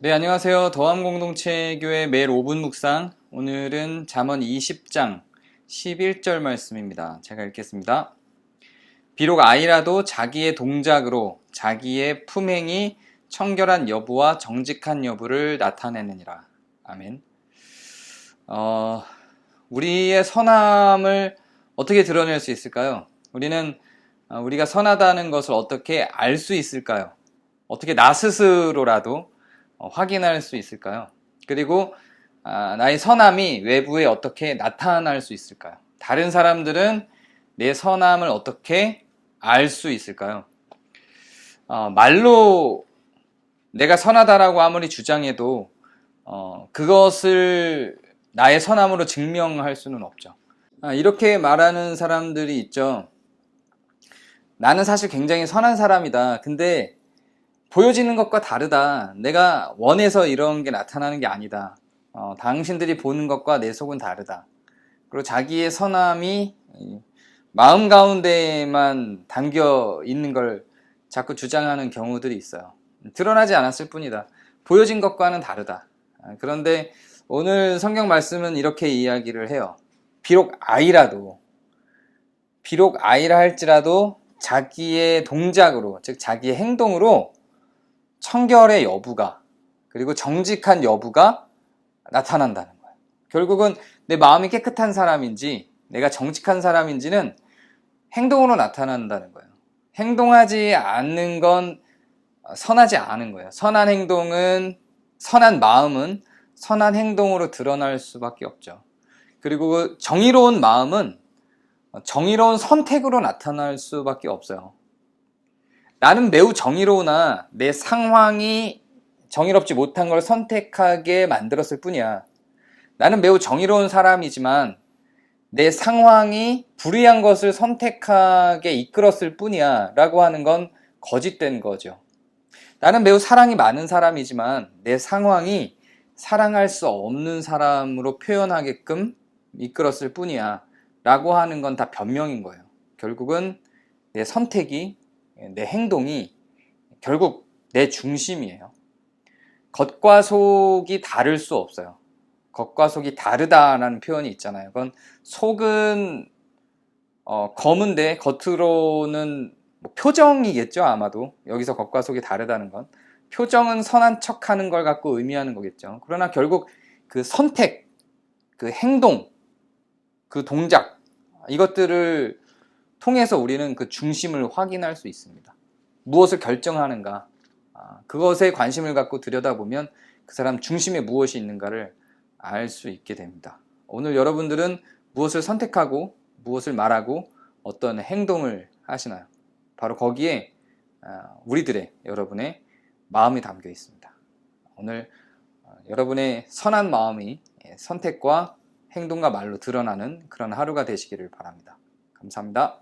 네, 안녕하세요. 더함공동체교회 매일 5분 묵상. 오늘은 잠언 20장 11절 말씀입니다. 제가 읽겠습니다. 비록 아이라도 자기의 동작으로 자기의 품행이 청결한 여부와 정직한 여부를 나타내느니라. 아멘. 어, 우리의 선함을 어떻게 드러낼 수 있을까요? 우리는 어, 우리가 선하다는 것을 어떻게 알 수 있을까요? 어떻게 나 스스로라도 어, 확인할 수 있을까요? 그리고 아, 나의 선함이 외부에 어떻게 나타날 수 있을까요? 다른 사람들은 내 선함을 어떻게 알 수 있을까요? 어, 말로 내가 선하다라고 아무리 주장해도 어, 그것을 나의 선함으로 증명할 수는 없죠. 아, 이렇게 말하는 사람들이 있죠. 나는 사실 굉장히 선한 사람이다. 근데 보여지는 것과 다르다. 내가 원해서 이런 게 나타나는 게 아니다. 어, 당신들이 보는 것과 내 속은 다르다. 그리고 자기의 선함이 마음 가운데만 담겨 있는 걸 자꾸 주장하는 경우들이 있어요. 드러나지 않았을 뿐이다. 보여진 것과는 다르다. 아, 그런데 오늘 성경 말씀은 이렇게 이야기를 해요. 비록 아이라도, 비록 아이라 할지라도 자기의 동작으로, 즉 자기의 행동으로 청결의 여부가 그리고 정직한 여부가 나타난다는 거예요. 결국은 내 마음이 깨끗한 사람인지 내가 정직한 사람인지는 행동으로 나타난다는 거예요. 행동하지 않는 건 선하지 않은 거예요. 선한 행동은 선한 마음은 선한 행동으로 드러날 수밖에 없죠. 그리고 그 정의로운 마음은 정의로운 선택으로 나타날 수밖에 없어요. 나는 매우 정의로우나 내 상황이 정의롭지 못한 걸 선택하게 만들었을 뿐이야. 나는 매우 정의로운 사람이지만 내 상황이 불의한 것을 선택하게 이끌었을 뿐이야. 라고 하는 건 거짓된 거죠. 나는 매우 사랑이 많은 사람이지만 내 상황이 사랑할 수 없는 사람으로 표현하게끔 이끌었을 뿐이야. 라고 하는 건 다 변명인 거예요. 결국은 내 선택이 내 행동이 결국 내 중심이에요. 겉과 속이 다를 수 없어요. 겉과 속이 다르다라는 표현이 있잖아요. 그건 속은 어, 검은데 겉으로는 뭐 표정이겠죠 아마도 여기서 겉과 속이 다르다는 건 표정은 선한 척하는 걸 갖고 의미하는 거겠죠. 그러나 결국 그 선택, 그 행동, 그 동작 이것들을 통해서 우리는 그 중심을 확인할 수 있습니다. 무엇을 결정하는가, 아, 그것에 관심을 갖고 들여다보면 그 사람 중심에 무엇이 있는가를 알 수 있게 됩니다. 오늘 여러분들은 무엇을 선택하고 무엇을 말하고 어떤 행동을 하시나요? 바로 거기에 아, 우리들의 여러분의 마음이 담겨 있습니다. 오늘 어, 여러분의 선한 마음이 선택과 행동과 말로 드러나는 그런 하루가 되시기를 바랍니다. 감사합니다.